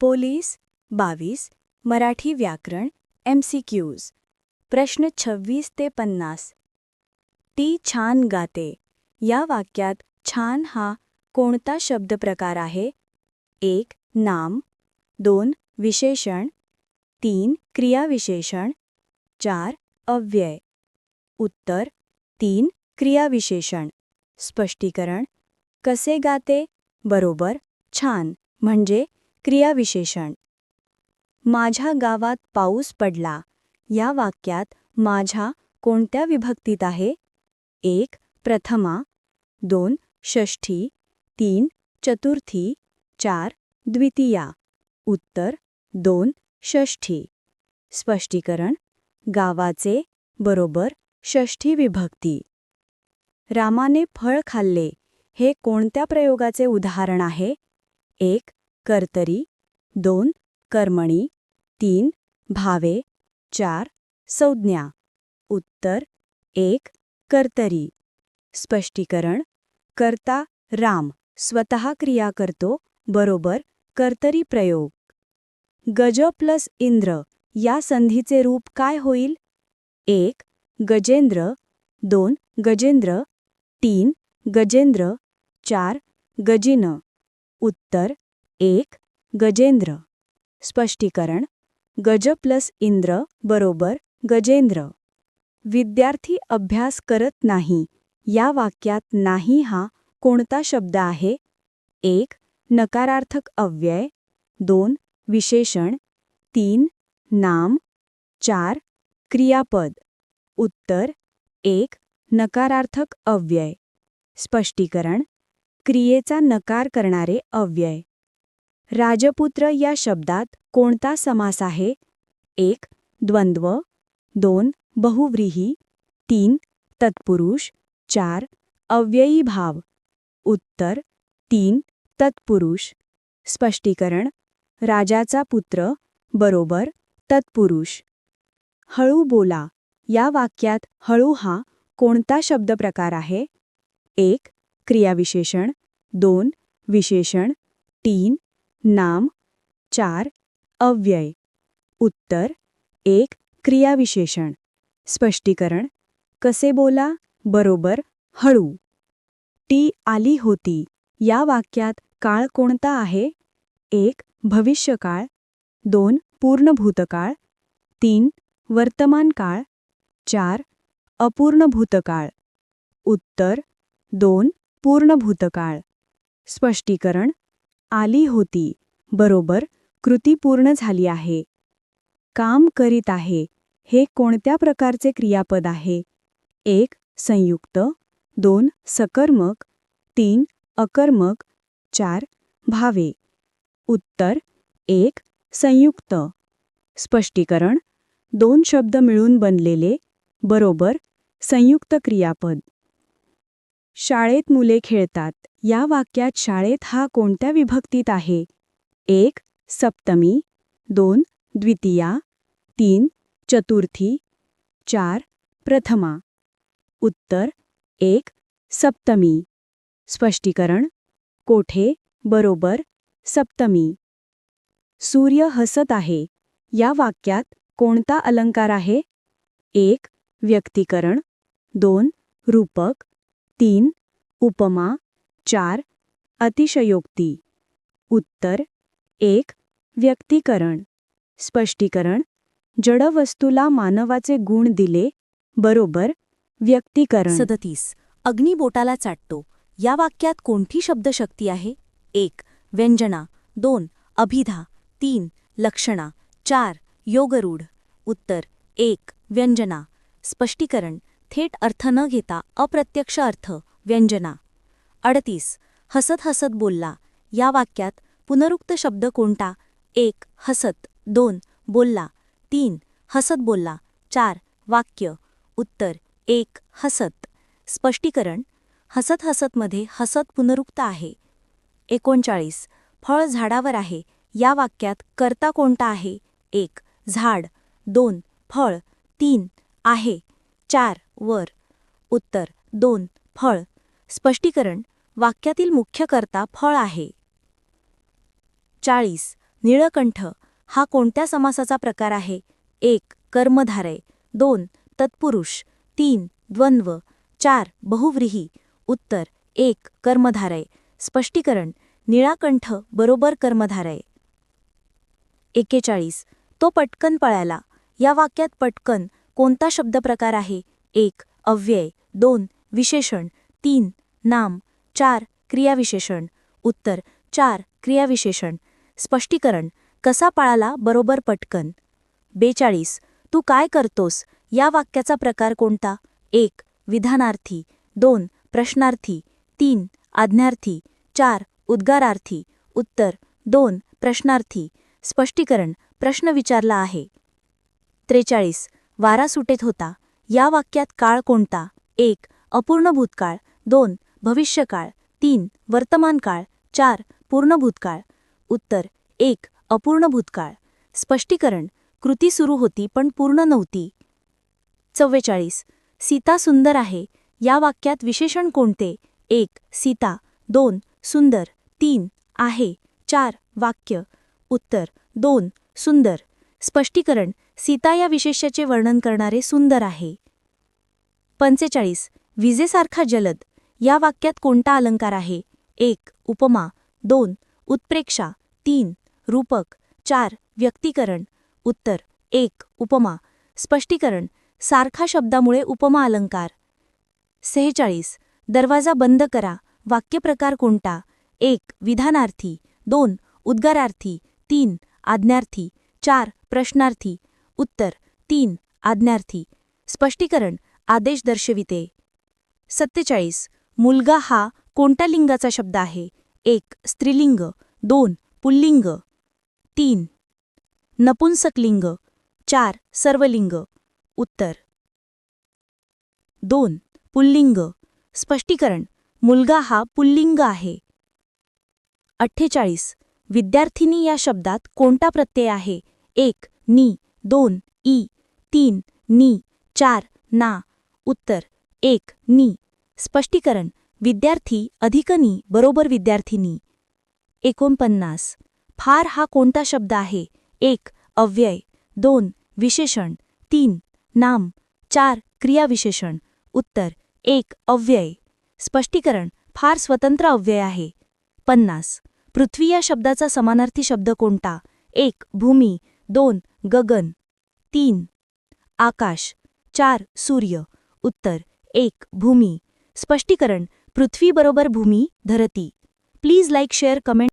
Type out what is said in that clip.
Police, बावीस, मराठी व्याकरण, M C Qs. प्रश्न छव्वीस ते पन्नास. ती छान गाते. या वाक्यात छान हा कोणता शब्दप्रकार आहे? एक, नाम. दोन, विशेषण. तीन, क्रियाविशेषण. चार, अव्यय. उत्तर, तीन, क्रियाविशेषण. स्पष्टीकरण. कसे गाते? बरोबर, छान. म्हणजे क्रियाविशेषण. माझ्या गावात पाऊस पडला. या वाक्यात माझ्या कोणत्या विभक्तीत आहे? एक प्रथमा. दोन षष्ठी. तीन चतुर्थी. चार द्वितीया. उत्तर दोन षष्ठी. स्पष्टीकरण गावाचे बरोबर षष्ठी विभक्ती. रामाने फळ खाल्ले. हे कोणत्या प्रयोगाचे उदाहरण आहे? एक कर्तरी दोन कर्मणी तीन भावे चार संज्ञा. उत्तर एक कर्तरी. स्पष्टीकरण कर्ता राम. स्वतः क्रिया करतो बरोबर कर्तरी प्रयोग. गज प्लस इंद्र या संधीचे रूप काय होईल? एक गजेंद्र दोन गजेंद्र तीन गजेंद्र चार गजिन. उत्तर एक गजेंद्र. स्पष्टीकरण गज प्लस इंद्र बरोबर गजेंद्र. विद्यार्थी अभ्यास करत नाही. या वाक्यात नाही हा कोणता शब्द आहे? एक नकारार्थक अव्यय. दोन विशेषण. तीन नाम. चार क्रियापद. उत्तर एक नकारार्थक अव्यय. स्पष्टीकरण क्रियेचा नकार करणारे अव्यय. राजपुत्र या शब्दात कोणता समास आहे? एक द्वंद्व. दोन बहुव्रीही. तीन तत्पुरुष. चार अव्ययी भाव. उत्तर तीन तत्पुरुष. स्पष्टीकरण राजाचा पुत्र बरोबर तत्पुरुष. हळू बोला. या वाक्यात हळू हा कोणता शब्दप्रकार आहे? एक क्रियाविशेषण. दोन विशेषण. तीन नाम चार अव्यय. उत्तर एक क्रियाविशेषण. स्पष्टीकरण कसे बोला बरोबर हळू. ती आली होती. या वाक्यात काळ कोणता आहे? एक भविष्यकाळ. दोन पूर्ण भूतकाळ तीन वर्तमान काळ चार अपूर्ण भूतकाळ उत्तर दोन पूर्ण भूतकाळ स्पष्टीकरण आली होती. बरोबर कृती पूर्ण झाली आहे. काम करीत आहे. हे कोणत्या प्रकारचे क्रियापद आहे? एक संयुक्त. दोन सकर्मक. तीन अकर्मक. चार भावे. उत्तर एक संयुक्त. स्पष्टीकरण दोन शब्द मिळून बनलेले. बरोबर संयुक्त क्रियापद. शाळेत मुले खेळतात. या वाक्यात शाळेत हा कोणत्या विभक्तीत आहे? एक, सप्तमी. दोन, द्वितीया. तीन, चतुर्थी. चार, प्रथमा. उत्तर, एक, सप्तमी. स्पष्टीकरण, कोठे, बरोबर, सप्तमी. सूर्य हसत आहे. या वाक्यात कोणता अलंकार आहे? एक, व्यक्तीकरण. दोन, रूपक. तीन, उपमा. चार अतिशयोक्ती. उत्तर एक व्यक्तीकरण. स्पष्टीकरण जडवस्तूला मानवाचे गुण दिले बरोबर व्यक्तीकरण. सदतीस अग्निबोटाला चाटतो. या वाक्यात कोणती शब्दशक्ती आहे? एक व्यंजना. दोन अभिधा. तीन लक्षणा. चार योगरूढ. उत्तर एक व्यंजना. स्पष्टीकरण थेट अर्थ न घेता अप्रत्यक्ष अर्थ व्यंजना. अडतीस. हसत हसत बोलला. या वाक्यात पुनरुक्त शब्द कोणता? एक हसत. दोन बोलला. तीन हसत बोलला. चार वाक्य. उत्तर एक हसत. स्पष्टीकरण हसत हसतमध्ये हसत पुनरुक्त आहे. एकोणचाळीस. फळ झाडावर आहे. या वाक्यात कर्ता कोणता आहे? एक झाड. दोन फळ. तीन आहे. चार वर. उत्तर दोन फळ. स्पष्टीकरण वाक्यातील मुख्य कर्ता फळ आहे. चाळीस. निळकंठ हा कोणत्या समासाचा प्रकार आहे? एक. कर्मधारय. दोन. तत्पुरुष. तीन. द्वंद्व. चार. बहुव्रीही. उत्तर. एक. कर्मधारय. स्पष्टीकरण निळाकंठ बरोबर कर्मधारय. एक्केचाळीस. तो पटकन पळाला. या वाक्यात पटकन कोणता शब्दप्रकार आहे? एक. अव्यय. दोन. विशेषण. तीन. नाम चार क्रियाविशेषण. उत्तर चार क्रियाविशेषण. स्पष्टीकरण कसा पाळाला बरोबर पटकन. बेचाळीस तू काय करतोस? या वाक्याचा प्रकार कोणता? एक विधानार्थी. दोन प्रश्नार्थी. तीन आज्ञार्थी. चार उद्गारार्थी. उत्तर दोन प्रश्नार्थी. स्पष्टीकरण प्रश्न विचारला आहे. त्रेचाळीस वारा सुटेत होता. या वाक्यात काळ कोणता? एक अपूर्ण भूतकाळ. दोन भविष्यकाळ तीन वर्तमान काळ चार पूर्ण भूतकाळ उत्तर एक अपूर्ण भूतकाळ स्पष्टीकरण कृती सुरू होती पण पूर्ण नव्हती. चव्वेचाळीस सीता सुंदर आहे या वाक्यात विशेषण कोणते? एक सीता दोन सुंदर तीन आहे चार वाक्य. उत्तर दोन सुंदर. स्पष्टीकरण सीता या विशेष्याचे वर्णन करणारे सुंदर आहे. पंचेचाळीस विजेसारखा जलद. या वाक्यात कोणता अलंकार आहे? एक उपमा. दोन उत्प्रेक्षा. तीन रूपक. चार व्यक्तीकरण. उत्तर एक उपमा. स्पष्टीकरण सारखा शब्दामुळे उपमा अलंकार. सेहेचाळीस दरवाजा बंद करा. वाक्यप्रकार कोणता? एक विधानार्थी. दोन उद्गारार्थी. तीन आज्ञार्थी. चार प्रश्नार्थी. उत्तर तीन आज्ञार्थी. स्पष्टीकरण आदेश दर्शविते. सत्तेचाळीस मुलगा हा कोणत्या लिंगाचा शब्द आहे? एक स्त्रीलिंग. दोन पुल्लिंग. तीन नपुंसकलिंग. चार सर्वलिंग. उत्तर. दोन पुल्लिंग. स्पष्टीकरण. मुलगा हा पुल्लिंग आहे. अठ्ठेचाळीस विद्यार्थिनी या शब्दात कोणता प्रत्यय आहे? एक नी. दोन ई. तीन नी. चार ना. उत्तर. एक नी. स्पष्टीकरण. विद्यार्थी अधिकनी बरोबर विद्यार्थिनी. एकोणपन्नास. फार हा कोणता शब्द आहे? एक अव्यय. दोन विशेषण. तीन नाम. चार क्रियाविशेषण. उत्तर एक अव्यय. स्पष्टीकरण फार स्वतंत्र अव्यय आहे. पन्नास. पृथ्वी या शब्दाचा समानार्थी शब्द कोणता? एक भूमी. दोन गगन. तीन आकाश. चार सूर्य. उत्तर एक भूमी. स्पष्टीकरण पृथ्वीबरोबर भूमी धरती. Please like share comment